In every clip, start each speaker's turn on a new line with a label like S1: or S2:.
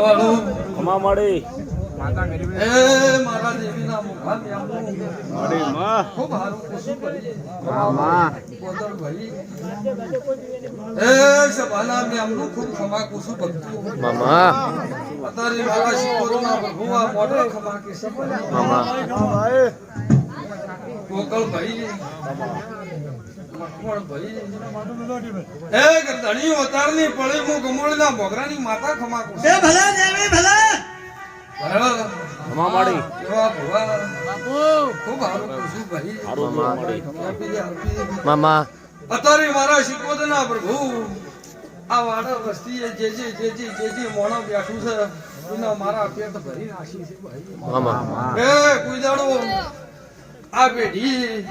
S1: વાળું
S2: ખમા મળે ગોકળભાઈ.
S1: અત્યારે મારા શીખવત ના પ્રભુ આ વાડા વસ્તી જે જે જે જે જે જે મોણો બેઠું છે એના મારા પેટ ભરી નાખી છે ભાઈ. એ કુઈ આ પેઢી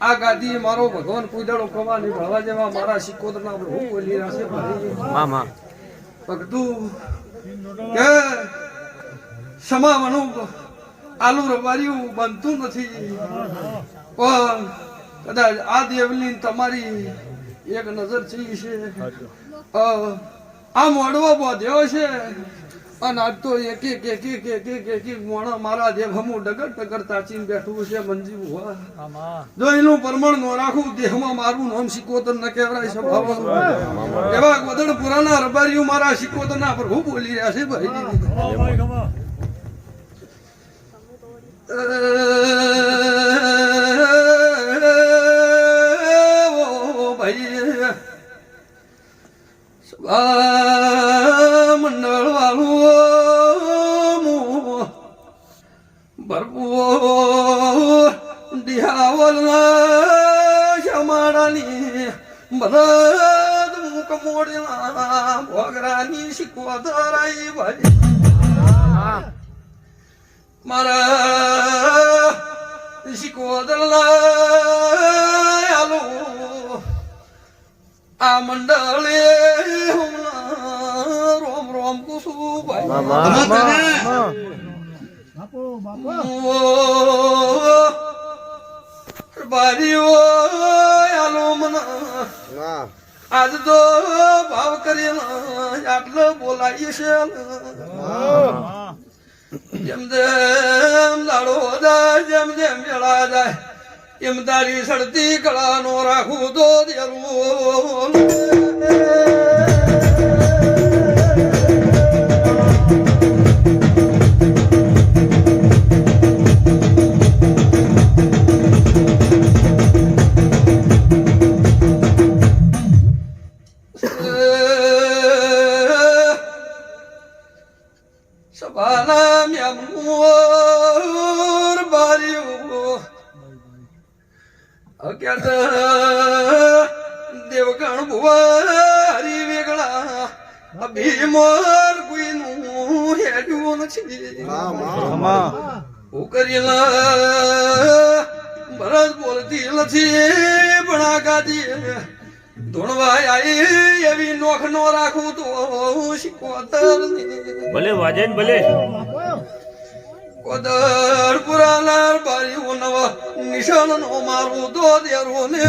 S1: આ ગાદી મારો ભગવાન કુઈદાડો કવાની ભળવા જેવા મારા શિકોદના હું બોલી છે
S2: મામા
S1: ભગતું કે સમાવાનું આલુ રબારીયું બનતું નથી. પણ કદાચ આ દેવલી તમારી એક નજર થઈ છે. આ મોડવો બોધ્યો છે. અને આજ તો એક એક એક એક એક એક એક એક મોણા મારા દેવ હમું ડગર ડગર તાચીને બેઠું છે મંજી જો એનું પરમણ નો રાખું દેહમાં મારું નામ સિકોતર ન કહેવાય છે એવા રબારીઓ મારા પ્રભુ બોલી રહ્યા છે ભાઈ. ભાઈ મારાની બધા મુખ મોડના ભોગરાની શીખવતરાઈ ભાઈ મારા શીખવતલાલો આ મંડળે રોમ રોમ કુસુ ભાઈ.
S2: બાપો બાપો.
S1: બારીઓ આલો મના. આજ તો ભાવ કરીને આટલો બોલાય છે જેમ જેમ લાડો જાય જેમ જેમ મેળા જાય એમ તારી સડતી કળાનો રાખું તો દેરું. કરેલા. ભરત બોલતી નથી પણ આ ગાદી ધૂણવાય આઈ એવી નોખ નો રાખું તો શીખવતર
S2: ભલે વાજે ભલે.
S1: કોદર પુરાનાર બારીઓ નવા નિશાન નો મારું તો દેરો ને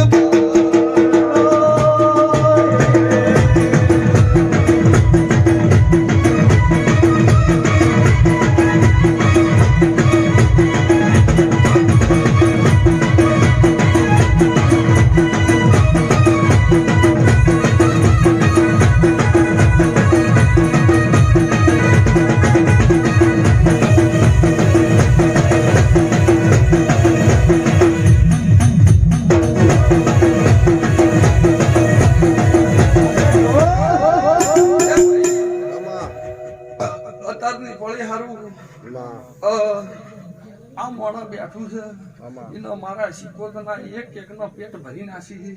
S1: એનો એક એક પેટ ભરી નાખી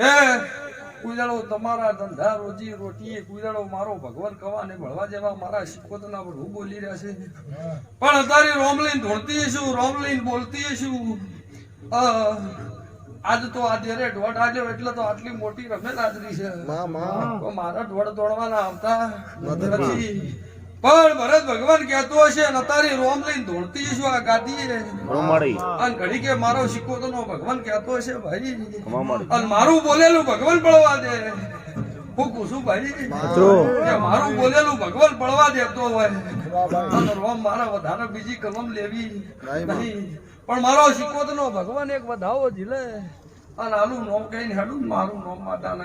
S1: હે કુદાડો તમારા ધંધા રોજી રોટી કુદાડો મારો ભગવાન કવા ને ભળવા જેવા મારા શીખોતના પર હું બોલી રહ્યા છે. પણ અત્યારે રોમલીન ધોળતી છું રોમલીન બોલતી છું. આજ તો આ દેરે આવ્યો એટલે તો આટલી મોટી રમેલ હાજરી છે મારા ઢોળ દોડવાના આવતા. નથી પણ ભરત ભગવાન કહેતો હશે ને તારી રોમ લઈને દોડતી જશું આ
S2: ગાદી
S1: અને ઘડી કે મારો સિક્કો તો ભગવાન કહેતો હશે ભાઈ અને મારું બોલેલું ભગવાન પડવા દે. હું કુસુભાઈ ભાઈ મારું બોલેલું ભગવાન પડવા દેતો હોય. અને રોમ મારે વધારે બીજી કલમ લેવી નહીં પણ મારો સિકોત નો ભગવાન એક વધાવો ઝીલે. અને આલું નોમ કહીને હેડું મારું નોમ માતા ને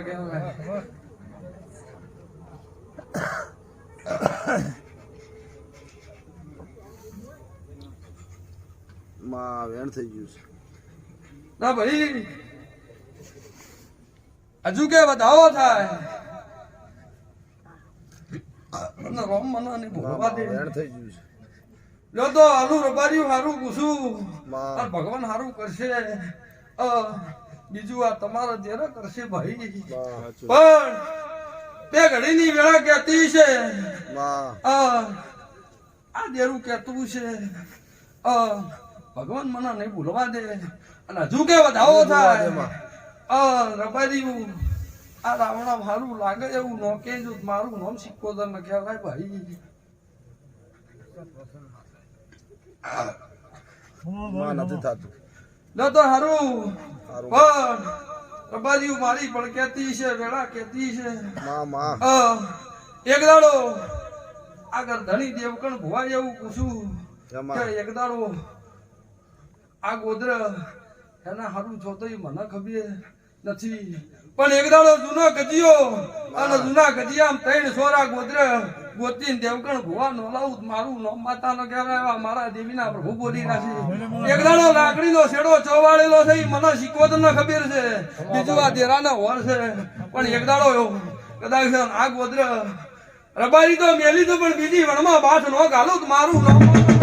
S3: માં વેણ થઈ ગયું છે.
S1: ના ભાઈ. હજુ કે વધાવો થાય. રોમ મને નહીં દે.
S3: વેણ થઈ ગયું છે.
S1: લો તો આલુ રબાર્યું હારું પૂછું. ભગવાન હારું કરશે. બીજું આ તમારા દેરા કરશે ભાઈ. પણ તે ઘડીની વેળા કહેતી છે. આ દેરું કહેતું છે. અ, ભગવાન મને નહીં ભૂલવા દે. અને હજુ કે વધાવો થાય. અ, આ રાવણા મારું લાગે એવું નો કે જો મારું નામ સિક્કો તો ન ભાઈ.
S3: નથી થતું.
S1: ન તો હારું. પણ રબારીયું મારી પણ કેતી છે વેળા કેતી છે. એક દાડો આગળ ધણી દેવકણ ભુવાય એવું પૂછું. કે એક દાડો આ ગોદર એના હારું છો તો મને ખબર નથી. પણ એક દાડો જૂનો ગજિયો અને જૂના ગજિયામાં ત્રણ સોરા ગોદર ગોતી દેવગણ ભુવા નોલાવું મારું નો માતા નો કહેવાય મારા દેવીના પ્રભુ બોલી નાખી. એક દાડો લાકડીનો છેડો ચોવાળેલો છે મને શીખવો તો ન ખબર છે. બીજું આ દેરાના હોર છે. પણ એક દાડો કદાચ આ ગોદર રબારી તો મેલી તો પણ બીજી વણમાં બાથ નો ગાલું મારું નામ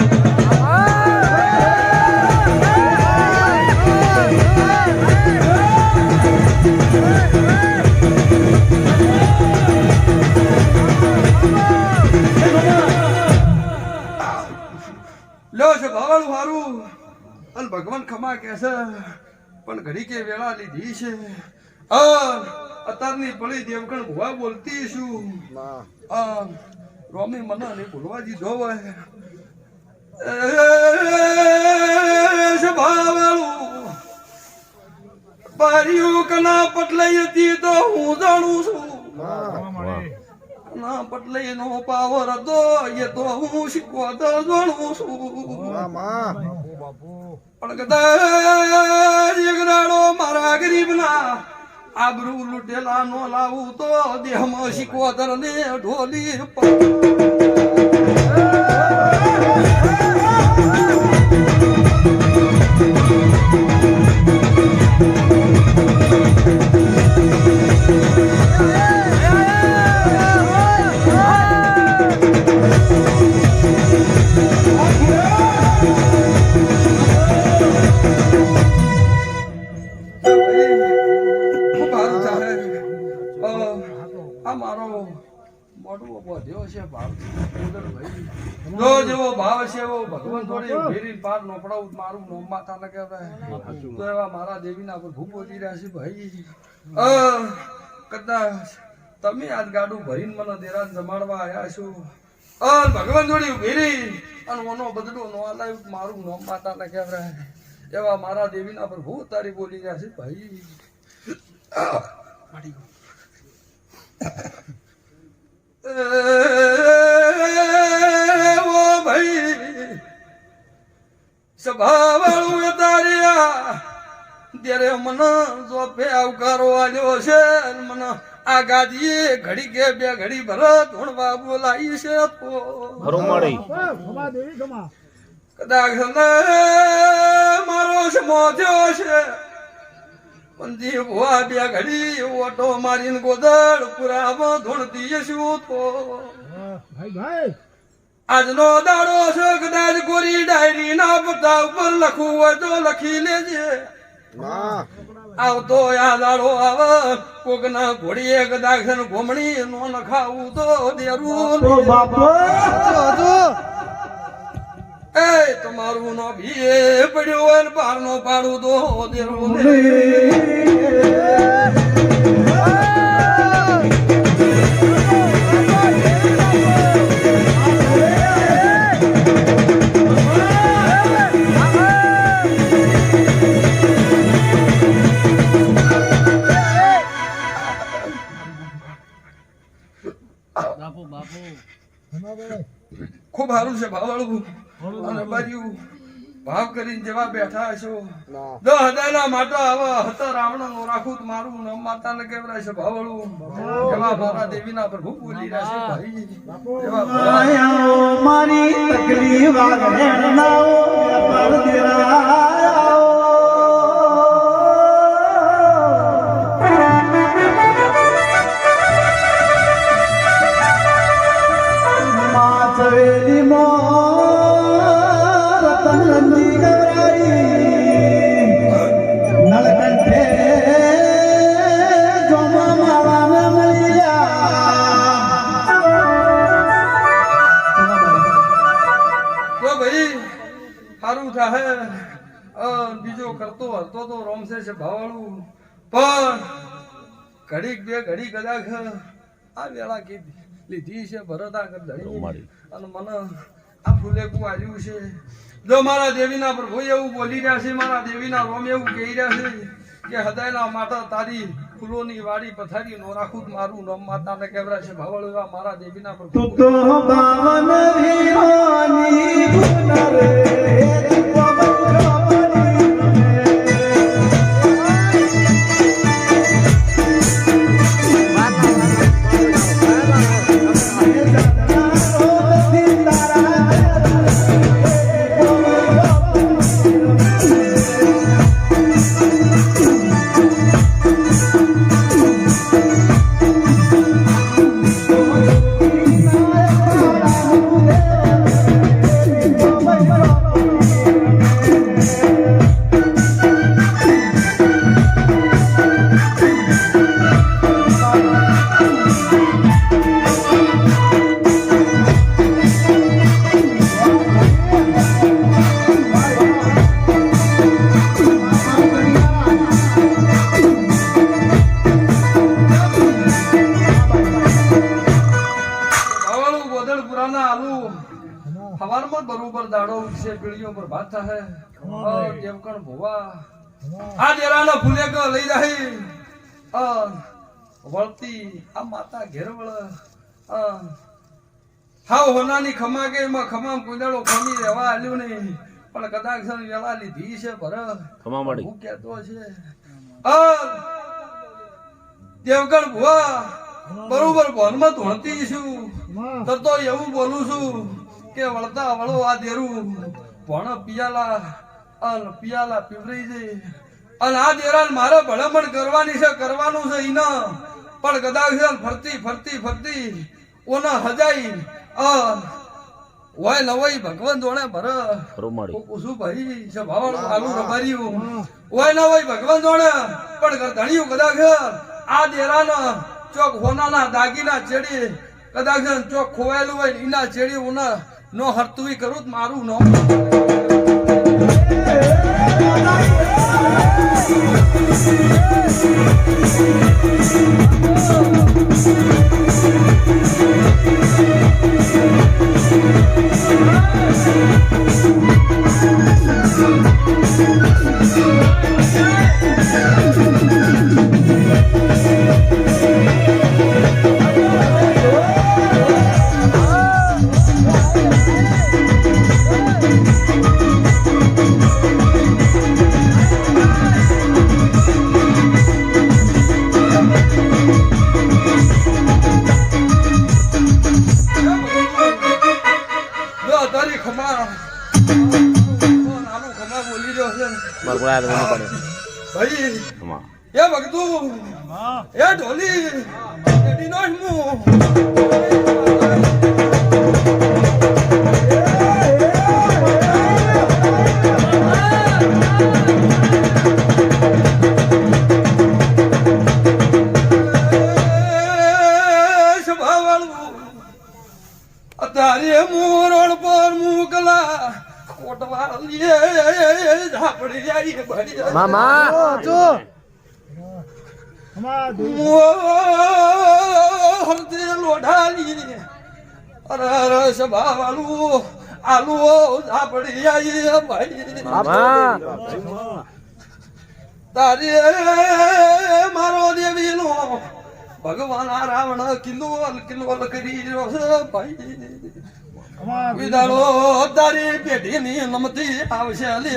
S1: પણ ઘડી કે વેળા લીધી છે. અન અત્યારની પડી દેવગણ ભુવા બોલતી છું. રોમી મને ને ભૂલવા દીધો હોય બારીઓ કના પટલાઈ હતી તો હું જાણું છું. ના. પટલાઈ નો પાવર હતો એ તો હું શીખવા તો જાણું છું. પણ કદાચ એક દાડો મારા ગરીબના આબરૂ લૂટેલા નો લાવું તો દેહમાં શીખવતર ને ઢોલી જો જેવો ભાવ છે એવો ભગવાન થોડી ફેરી પાર નોપડાવું મારું નોમ માતા ને કહેવાય. તો એવા મારા દેવીના પર ખૂબ બોલી રહ્યા છે ભાઈ કદાચ તમે આજ ગાડું ભરીને મને દેરાન જમાડવા આવ્યા છો. ભગવાન જોડી ભેરી અને ઓનો બદલો નો આલાયું મારું નોમ માતા ને કહેવાય. એવા મારા દેવીના પર બહુ તારી બોલી રહ્યા છે ભાઈ પડી ગયું. સ્વભાવવાળું એ તાર્યા ત્યારે મને જોપે આવકારો આવ્યો છે મને આ ગાદીએ ઘડી કે બે ઘડી ભરત ભણવા બોલાઈ છે તો.
S2: હરોમાળી
S1: કદાચ ને મારો સમો થયો છે. પંજી ભુવા બે ઘડી ઓટો મારીને ગોદડ પુરામાં ધૂણતી શું તો. આજનો દાડો છે કદાચ ગોરી ડાયરી ના પત્તા ઉપર લખવું હોય તો લખી લેજે. આવતો આ દાડો આવે કોક ના ઘોડીએ કદાચ છે ને ઘોમણી નો નખાવું તો દેરું એ તમારું નો ભીએ પડ્યો હોય ને નો પાડું તો દેરું કરીને જેવા બેઠા છો
S3: દસ
S1: હજાર ના માતા આવો હતા રાવણનું રાખું મારું ન માતા ને કેવરાય છે ભાવળું. એવા મારા દેવીના પ્રભુ બોલી રહ્યા છે
S4: મારી તકલીફ
S1: કરતો હતો તો રોમસે છે ભાવાળું પણ ઘડીક બે ઘડી કદાચ આ વેળા કીધી લીધી છે ભરતા ધણી. અને મને આ ફૂલેકું આવ્યું છે. જો મારા દેવીના પ્રભુ એવું બોલી રહ્યા છે મારા દેવીના રોમ એવું કહી રહ્યા છે કે હૃદયના માતા તારી ફૂલોની વાડી પથારી નો રાખું મારું નમ માતાને કેવરા છે. ભાવળ એવા મારા દેવીના પ્રભુ.
S4: તો બાવન વીરોની રે
S1: હવારમાં બરોબર દાડો વિશે પીળીઓ પર ભાત થાહે અ, દેવકણ ભોવા. આ દેરાનો ફૂલેકો લઈ જાય અ, વળતી આ માતા ઘેરવળ. અ, હાવ હોનાની ખમા કે એમાં ખમા કુંદાળો ખમી રહેવા આલ્યું નહીં. પણ કદાચ સર વેલા લીધી છે ભર.
S2: ખમા મળી.
S1: હું કહેતો છે. અ, દેવગણ ભુવા. બરોબર ભોનમાં ધોણતી છું. તો તો એવું બોલું છું. કે વળતા વળો આ દેરું. ભણ પિયાલા અન પિયાલા પીવરી જઈ. અને આ દેરાન મારે ભલામણ કરવાની છે કરવાનું છે ઈના. પણ કદાચ ફરતી ફરતી ફરતી ઓના હજાઈ. અ હોય નવાઈ ભગવાન જોણે ભર.
S2: રોમાડી
S1: પૂછું ભાઈ છે ભાવણ આલુ રબાર્યું ઓય નવાઈ ભગવાન જોડે. પણ ધણિયું કદાચ આ દેરાના ચોક હોનાના દાગીના ચેડી કદાચ ચોક ખોવાયેલું હોય ઈના ચેડી ઉના નો હરતુઈ કરું જ મારું નો જો એ ભગતું એ ઢોલી મોરણ પર મુકલા કોટવાળીએ ઝાપડી આવી બળી
S2: મામા
S1: હરદે લોઢાલી અરે ભાઈ તારે મારો દેવીનો ભગવાન આ રાવણ કિલ્લોલ કિલ્લોલ કરી ભાઈ. વિદાળો તારી પેઢીની નમતી આવશે લે.